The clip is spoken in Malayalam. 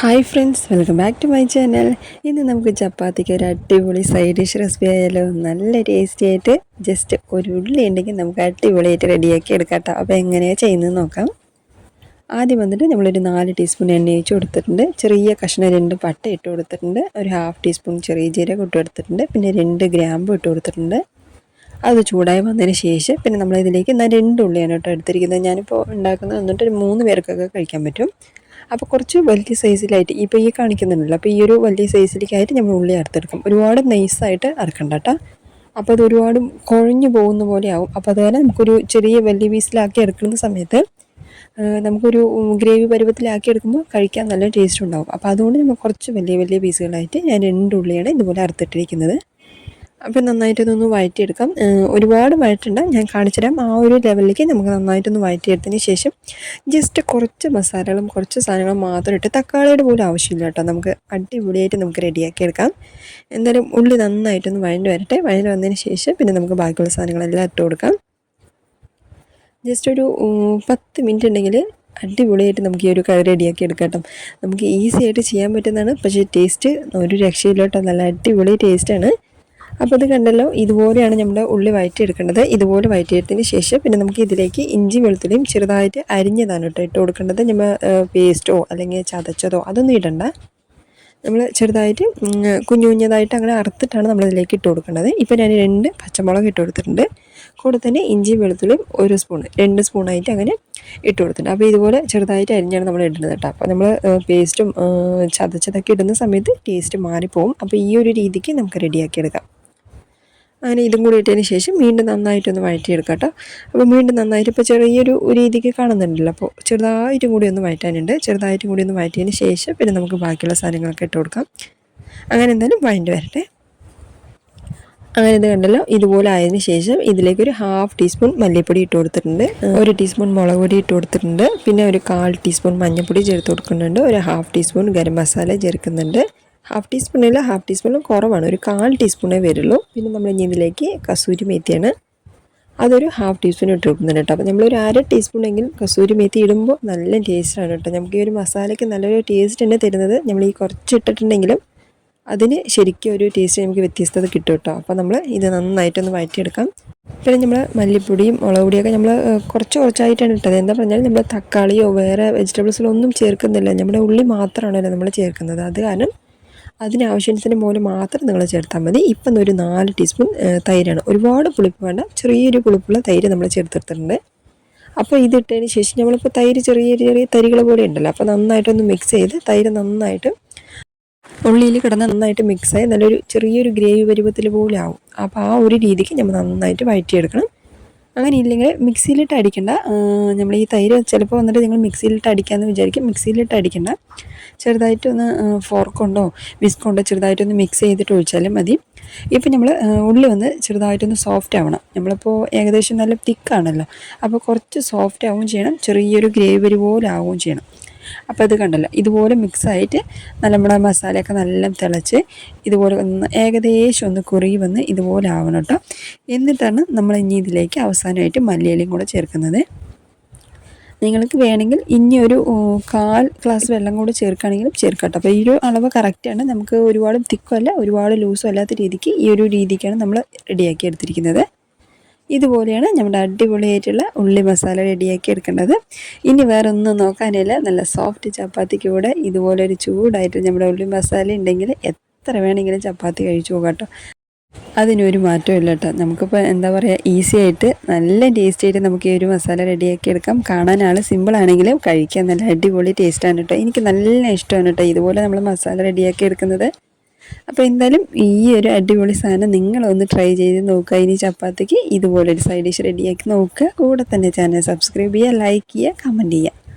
Hi friends welcome back to my channel. ഇന്ന് നമുക്ക് ചപ്പാത്തിക്ക് ഒരു അടിപൊളി സൈഡ് ഡിഷ് റെസിപ്പി ആയാലോ? നല്ല ടേസ്റ്റി ആയിട്ട് ജസ്റ്റ് ഒരു ഉള്ളി ഉണ്ടെങ്കിൽ നമുക്ക് അടിപൊളിയായിട്ട് റെഡിയാക്കി എടുക്കാം കേട്ടോ അപ്പോൾ എങ്ങനെയാണ് ചെയ്യുന്നത് നോക്കാം. ആദ്യം വന്നിട്ട് നമ്മളൊരു നാല് ടീസ്പൂൺ എണ്ണ ഒഴിച്ച് കൊടുത്തിട്ടുണ്ട്. ചെറിയ കഷ്ണം രണ്ട് പട്ട ഇട്ട് കൊടുത്തിട്ടുണ്ട്. ഒരു ഹാഫ് ടീസ്പൂൺ ചെറിയ ജീരകം ഇട്ട് കൊടുത്തിട്ടുണ്ട്. പിന്നെ രണ്ട് ഗ്രാമ്പ് ഇട്ട് കൊടുത്തിട്ടുണ്ട്. അത് ചൂടായി വന്നതിന് ശേഷം പിന്നെ നമ്മളിതിലേക്ക് എന്നാൽ രണ്ട് ഉള്ളിയാണ് കേട്ടോ എടുത്തിരിക്കുന്നത്. ഞാനിപ്പോൾ ഉണ്ടാക്കുന്നത് വന്നിട്ട് ഒരു മൂന്ന് പേർക്കൊക്കെ കഴിക്കാൻ പറ്റും. അപ്പോൾ കുറച്ച് വലിയ സൈസിലായിട്ട് ഇപ്പോൾ ഈ കാണിക്കുന്നുണ്ടല്ലോ. അപ്പോൾ ഈ ഒരു വലിയ സൈസിലേക്കായിട്ട് നമ്മൾ ഉള്ളി അറുത്തെടുക്കും. ഒരുപാട് നൈസായിട്ട് അറക്കണ്ട കേട്ടോ അപ്പോൾ അത് ഒരുപാട് കുഴഞ്ഞു പോകുന്ന പോലെ ആവും. അപ്പോൾ അതുപോലെ നമുക്കൊരു ചെറിയ വലിയ പീസിലാക്കി എടുക്കുന്ന സമയത്ത് നമുക്കൊരു ഗ്രേവി പരുവത്തിലാക്കി എടുക്കുമ്പോൾ കഴിക്കാൻ നല്ല ടേസ്റ്റ് ഉണ്ടാവും. അപ്പോൾ അതുകൊണ്ട് നമ്മൾ കുറച്ച് വലിയ വലിയ പീസുകളായിട്ട് ഞാൻ രണ്ട് ഉള്ളിയാണ് ഇതുപോലെ അറുത്തിട്ടിരിക്കുന്നത്. അപ്പം നന്നായിട്ടൊന്ന് വഴറ്റിയെടുക്കാം. ഒരുപാട് വഴറ്റണ്ട. ഞാൻ കാണിച്ചുതരാം. ആ ഒരു ലെവലിലേക്ക് നമുക്ക് നന്നായിട്ടൊന്ന് വഴറ്റിയെടുത്തതിന് ശേഷം ജസ്റ്റ് കുറച്ച് മസാലകളും കുറച്ച് സാധനങ്ങളും മാത്രം ഇട്ട് തക്കാളിയുടെ പോലും ആവശ്യമില്ല കേട്ടോ. നമുക്ക് അടിപൊളിയായിട്ട് നമുക്ക് റെഡിയാക്കി എടുക്കാം എന്തായാലും ഉള്ളി നന്നായിട്ടൊന്ന് വഴണ്ട് വരട്ടെ. വഴണ്ട് വന്നതിന് ശേഷം പിന്നെ നമുക്ക് ബാക്കിയുള്ള സാധനങ്ങളെല്ലാം ഇട്ട് കൊടുക്കാം. ജസ്റ്റ് ഒരു പത്ത് മിനിറ്റ് ഉണ്ടെങ്കിൽ അടിപൊളിയായിട്ട് നമുക്ക് ഈ ഒരു കറി റെഡിയാക്കി എടുക്കാം നമുക്ക് ഈസി ആയിട്ട് ചെയ്യാൻ പറ്റുന്നതാണ്. പക്ഷേ ടേസ്റ്റ് ഒരു രക്ഷയില്ലോട്ടോ നല്ല അടിപൊളി ടേസ്റ്റാണ് അപ്പോൾ ഇത് കണ്ടല്ലോ ഇതുപോലെയാണ് നമ്മൾ ഉള്ളി വഴറ്റിയെടുക്കേണ്ടത് ഇതുപോലെ വഴറ്റിയെടുത്തതിന് ശേഷം പിന്നെ നമുക്ക് ഇതിലേക്ക് ഇഞ്ചി വെളുത്തുള്ളിയും ചെറുതായിട്ട് അരിഞ്ഞതാണ് കേട്ടോ ഇട്ട് കൊടുക്കേണ്ടത്. നമ്മൾ പേസ്റ്റോ അല്ലെങ്കിൽ ചതച്ചതോ അതൊന്നും ഇടണ്ട. നമ്മൾ ചെറുതായിട്ട് കുഞ്ഞു കുഞ്ഞതായിട്ട് അങ്ങനെ അറുത്തിട്ടാണ് നമ്മളിതിലേക്ക് ഇട്ട് കൊടുക്കേണ്ടത്. ഇപ്പോൾ ഞാൻ രണ്ട് പച്ചമുളക് ഇട്ട് കൊടുത്തിട്ടുണ്ട്. കൂടെ തന്നെ ഇഞ്ചി വെളുത്തുള്ളിയും ഒരു സ്പൂൺ രണ്ട് സ്പൂണായിട്ട് അങ്ങനെ ഇട്ട് കൊടുത്തിട്ടുണ്ട്. അപ്പോൾ ഇതുപോലെ ചെറുതായിട്ട് അരിഞ്ഞാണ് നമ്മൾ ഇടുന്നത് കേട്ടോ. അപ്പോൾ നമ്മൾ പേസ്റ്റും ചതച്ചതൊക്കെ ഇടുന്ന സമയത്ത് ടേസ്റ്റ് മാറിപ്പോവും. അപ്പോൾ ഈ ഒരു രീതിക്ക് നമുക്ക് റെഡിയാക്കി എടുക്കാം. അങ്ങനെ ഇതും കൂടി ഇട്ടതിന് ശേഷം വീണ്ടും നന്നായിട്ടൊന്ന് വഴറ്റിയെടുക്കാം കേട്ടോ അപ്പോൾ വീണ്ടും നന്നായിട്ട് ഇപ്പോൾ ചെറിയൊരു രീതിക്ക് കാണുന്നുണ്ടല്ലോ. അപ്പോൾ ചെറുതായിട്ടും കൂടി ഒന്ന് വഴറ്റാനുണ്ട്. ചെറുതായിട്ടും കൂടി ഒന്ന് വഴറ്റിയതിന് ശേഷം പിന്നെ നമുക്ക് ബാക്കിയുള്ള സാധനങ്ങളൊക്കെ ഇട്ട് കൊടുക്കാം. അങ്ങനെ എന്തായാലും വഴണ്ടി വരട്ടെ. അങ്ങനെ ഇത് കണ്ടല്ലോ. ഇതുപോലെ ആയതിന് ശേഷം ഇതിലേക്ക് ഒരു ഹാഫ് ടീസ്പൂൺ മല്ലിപ്പൊടി ഇട്ട് കൊടുത്തിട്ടുണ്ട്. ഒരു ടീസ്പൂൺ മുളക് പൊടി ഇട്ട് കൊടുത്തിട്ടുണ്ട്. പിന്നെ ഒരു കാൽ ടീസ്പൂൺ മഞ്ഞൾപ്പൊടി ചേർത്ത് കൊടുക്കുന്നുണ്ട്. ഒരു ഹാഫ് ടീസ്പൂൺ ഗരം മസാല ചേർക്കുന്നുണ്ട്. ഹാഫ് ടീസ്പൂണിൽ ഹാഫ് ടീസ്പൂണും കുറവാണ്. ഒരു കാൽ ടീസ്പൂണേ വരുള്ളൂ. പിന്നെ നമ്മൾ ഇനി ഇതിലേക്ക് കസൂരി മേത്തിയാണ്. അതൊരു ഹാഫ് ടീസ്പൂൺ ഇട്ട് കൊടുക്കുന്നുണ്ട് കേട്ടോ. അപ്പോൾ നമ്മളൊരു അര ടീസ്പൂണെങ്കിലും കസൂരി മേത്തി ഇടുമ്പോൾ നല്ല ടേസ്റ്റാണ് കേട്ടോ. നമുക്ക് ഈ ഒരു മസാലയ്ക്ക് നല്ലൊരു ടേസ്റ്റ് തന്നെ തരുന്നത്. നമ്മൾ ഈ കുറച്ച് ഇട്ടിട്ടുണ്ടെങ്കിലും അതിന് ശരിക്കും ഒരു ടേസ്റ്റ് നമുക്ക് വ്യത്യസ്തത കിട്ടും കേട്ടോ. അപ്പോൾ നമ്മൾ ഇത് നന്നായിട്ടൊന്ന് വഴറ്റിയെടുക്കാം. പിന്നെ നമ്മൾ മല്ലിപ്പൊടിയും മുളക് പൊടിയൊക്കെ നമ്മൾ കുറച്ച് കുറച്ചായിട്ടാണ് ഇട്ടത്. എന്താ പറഞ്ഞാൽ നമ്മൾ തക്കാളിയോ വേറെ വെജിറ്റബിൾസിലോ ഒന്നും ചേർക്കുന്നില്ല. നമ്മുടെ ഉള്ളി മാത്രമാണല്ലോ നമ്മൾ ചേർക്കുന്നത്. അത് കാരണം അതിനാവശ്യത്തിന് പോലെ മാത്രം നിങ്ങൾ ചേർത്താൽ മതി. ഇപ്പം ഒരു നാല് ടീസ്പൂൺ തൈരാണ്. ഒരുപാട് പുളിപ്പ് വേണ്ട. ചെറിയൊരു പുളിപ്പുള്ള തൈര് നമ്മൾ ചേർത്തെടുത്തിട്ടുണ്ട്. അപ്പോൾ ഇതിട്ടതിന് ശേഷം നമ്മളിപ്പോൾ തൈര് ചെറിയ ചെറിയ തരികൾ പോലെ ഉണ്ടല്ലോ. അപ്പോൾ നന്നായിട്ടൊന്ന് മിക്സ് ചെയ്ത് തൈര് നന്നായിട്ട് ഉള്ളിയിൽ കിടന്ന് നന്നായിട്ട് മിക്സായി നല്ലൊരു ചെറിയൊരു ഗ്രേവി പരുവത്തിൽ പോലെ ആവും. അപ്പോൾ ആ ഒരു രീതിക്ക് നമ്മൾ നന്നായിട്ട് വഴറ്റിയെടുക്കണം. അങ്ങനെ ഇല്ലെങ്കിൽ മിക്സിയിലിട്ട് അടിക്കണ്ട. നമ്മൾ ഈ തൈര് ചിലപ്പോൾ വന്നിട്ട് നിങ്ങൾ മിക്സിയിലിട്ട് അടിക്കാമെന്ന് വിചാരിക്കും. മിക്സിയിലിട്ട് അടിക്കണ്ട. ചെറുതായിട്ടൊന്ന് ഫോർക്കൊണ്ടോ വിസ്കൊണ്ടോ ചെറുതായിട്ടൊന്ന് മിക്സ് ചെയ്തിട്ട് ഒഴിച്ചാലും മതി. ഇപ്പം നമ്മൾ ഉള്ളി വന്ന് ചെറുതായിട്ടൊന്ന് സോഫ്റ്റ് ആവണം. നമ്മളിപ്പോൾ ഏകദേശം നല്ല തിക്കാണല്ലോ അപ്പോൾ കുറച്ച് സോഫ്റ്റ് ആവുകയും ചെയ്യണം. ചെറിയൊരു ഗ്രേവി പോലെ ആവുകയും ചെയ്യണം. അപ്പോൾ ഇത് കണ്ടല്ലോ. ഇതുപോലെ മിക്സായിട്ട് നല്ല നമ്മുടെ മസാലയൊക്കെ നല്ല തിളച്ച് ഇതുപോലെ ഒന്ന് ഏകദേശം ഒന്ന് കുറുകി വന്ന് ഇതുപോലെ ആവണം കേട്ടോ. എന്നിട്ടാണ് നമ്മൾ ഇനി ഇതിലേക്ക് അവസാനമായിട്ട് മല്ലിയിലയും കൂടെ ചേർക്കുന്നത്. നിങ്ങൾക്ക് വേണമെങ്കിൽ ഇനി ഒരു കാൽ ഗ്ലാസ് വെള്ളം കൂടെ ചേർക്കുകയാണെങ്കിലും ചേർക്കാം അപ്പോൾ ഈ ഒരു അളവ് കറക്റ്റാണ് നമുക്ക് ഒരുപാട് തിക്കല്ല ഒരുപാട് ലൂസും അല്ലാത്ത രീതിക്ക് ഈ ഒരു രീതിക്കാണ് നമ്മൾ റെഡിയാക്കി എടുത്തിരിക്കുന്നത്. ഇതുപോലെയാണ് നമ്മുടെ അടിപൊളിയായിട്ടുള്ള ഉള്ളി മസാല റെഡിയാക്കി എടുക്കേണ്ടത്. ഇനി വേറെ ഒന്നും നോക്കാനില്ല. നല്ല സോഫ്റ്റ് ചപ്പാത്തിക്ക് കൂടെ ഇതുപോലെ ഒരു ചൂടായിട്ട് നമ്മുടെ ഉള്ളി മസാല ഉണ്ടെങ്കിൽ എത്ര വേണമെങ്കിലും ചപ്പാത്തി കഴിച്ചു പോകാം കേട്ടോ. അതിനൊരു മാറ്റവും ഇല്ല കേട്ടോ. നമുക്കിപ്പോൾ എന്താ പറയുക ഈസി ആയിട്ട് നല്ല ടേസ്റ്റ് ആയിട്ട് നമുക്ക് ഈ ഒരു മസാല റെഡിയാക്കി എടുക്കാം. കാണാൻ ആൾ സിമ്പിളാണെങ്കിലും കഴിക്കാൻ നല്ല അടിപൊളി ടേസ്റ്റാണ് കേട്ടോ. എനിക്ക് നല്ല ഇഷ്ടമാണ് കേട്ടോ ഇതുപോലെ നമ്മൾ മസാല റെഡിയാക്കി എടുക്കുന്നത്. അപ്പോൾ എന്തായാലും ഈ ഒരു അടിപൊളി സാധനം നിങ്ങളൊന്ന് ട്രൈ ചെയ്ത് നോക്കുക. ഇനി ചപ്പാത്തിക്ക് ഇതുപോലൊരു സൈഡ് ഡിഷ് റെഡിയാക്കി നോക്കുക. കൂടെ തന്നെ ചാനൽ സബ്സ്ക്രൈബ് ചെയ്യുക ലൈക്ക് ചെയ്യുക കമന്റ് ചെയ്യുക.